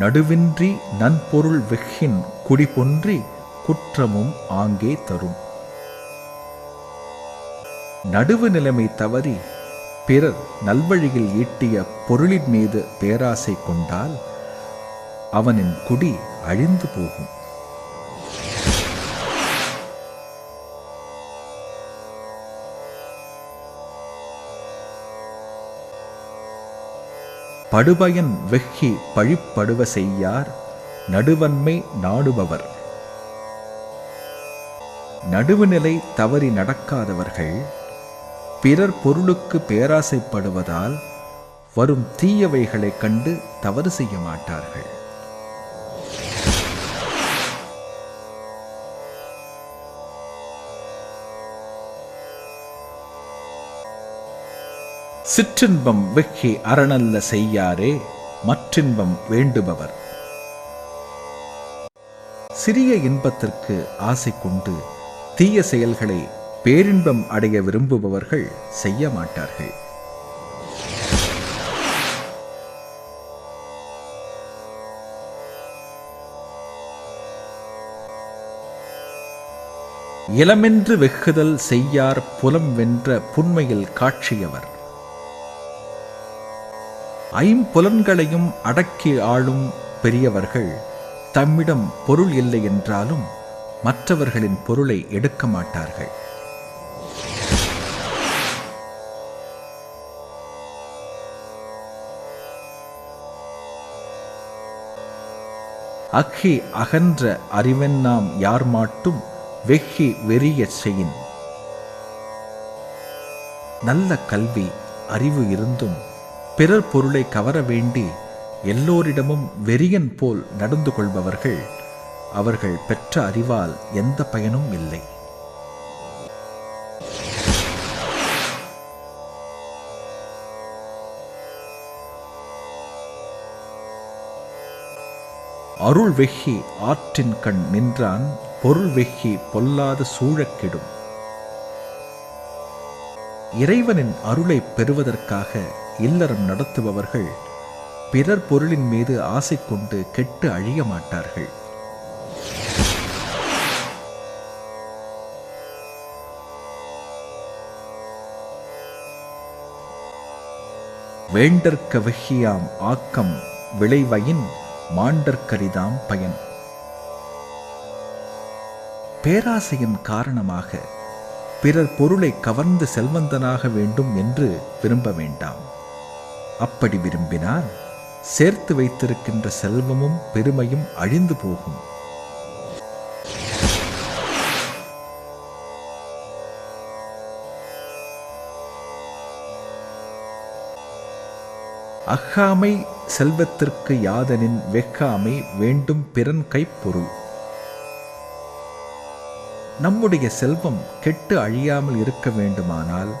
நடுவின்றி நன்பொருள் வெஹின் குடிபொன்றி குற்றமும் ஆங்கே தரும். நடுவு நிலைமை தவறி பிறர் நல்வழியில் ஈட்டிய பொருளின் மீது பேராசை கொண்டால் அவனின் குடி அழிந்து போகும். படுபயன் வெஹ்கி பழிப்படுவ செய்யார் நடுவன்மை நாடுபவர். நடுவுநிலை தவறி நடக்காதவர்கள் பிறர் பொருளுக்கு பேராசைப்படுவதால் வரும் தீயவைகளைக் கண்டு தவறு செய்ய மாட்டார்கள். சிற்றின்பம் வெக்கி அரணல்ல செய்யாரே மற்றின்பம் வேண்டுபவர். சிறிய இன்பத்திற்கு ஆசை கொண்டு தீய செயல்களை பேரின்பம் அடைய விரும்புபவர்கள் செய்ய மாட்டார்கள். இளமென்று வெகுதல் செய்யார் புலம் வென்ற புன்மையில் காட்சியவர். ஐம்புலன்களையும் அடக்கி ஆளும் பெரியவர்கள் தம்மிடம் பொருள் இல்லை என்றாலும் மற்றவர்களின் பொருளை எடுக்க மாட்டார்கள். அக்கி அகன்ற அறிவென்னாம் யார் மாட்டும் வெக்கி வெறிய செயின் நல்ல கல்வி அறிவு இருந்தும் பிறர் பொருளை கவர வேண்டி எல்லோரிடமும் வெறியன் போல் நடந்து கொள்பவர்கள் அவர்கள் பெற்ற அறிவால் எந்த பயனும் இல்லை. அருள் வெகி ஆற்றின் கண் நின்றான் பொருள் வெகி பொல்லாத சூழக்கெடும். இறைவனின் அருளை பெறுவதற்காக இல்லறம் நடத்துபவர்கள் பிறர் பொருளின் மீது ஆசை கொண்டு கெட்டு அழிய மாட்டார்கள். வேண்டற்க வெகியாம் ஆக்கம் விளைவையின் மாண்டற்கரிதாம் பயன். பேராசையின் காரணமாக பிறர் பொருளை கவர்ந்து செல்வந்தனாக வேண்டும் என்று விரும்ப வேண்டாம். அப்படி விரும்பினால் சேர்த்து வைத்திருக்கின்ற செல்வமும் பெருமையும் அழிந்து போகும். அக்காமை செல்வத்திற்கு யாதனின் வெக்காமை வேண்டும் பிறன் கைப்பொருள். நம்முடைய செல்வம் கெட்டு அழியாமல் இருக்க வேண்டுமானால்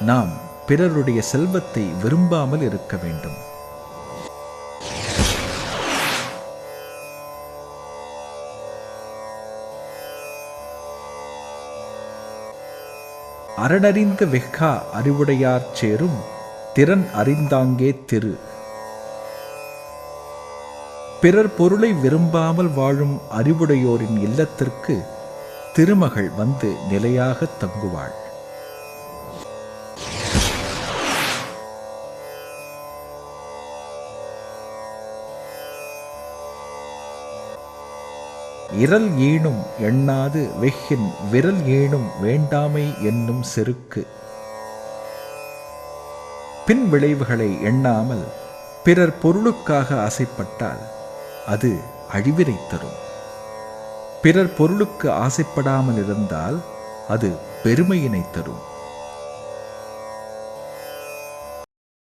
நாம் பிறருடைய செல்வத்தை விரும்பாமல் இருக்க வேண்டும். அரணறிந்த வெக்கா அறிவுடையார் சேரும் திறன் அறிந்தாங்கே திரு. பிறர் பொருளை விரும்பாமல் வாழும் அறிவுடையோரின் இல்லத்திற்கு திருமகள் வந்து நிலையாக தங்குவாள். இரல் ஈனும் எண்ணாது வெஹின் விரல் ஈனும் வேண்டாமை என்னும் செருக்கு. பின் விளைவுகளை எண்ணாமல் பிறர் பொருளுக்காக ஆசைப்பட்டால் அது அழிவினை தரும். பிறர் பொருளுக்கு ஆசைப்படாமல் இருந்தால் அது பெருமையினை தரும்.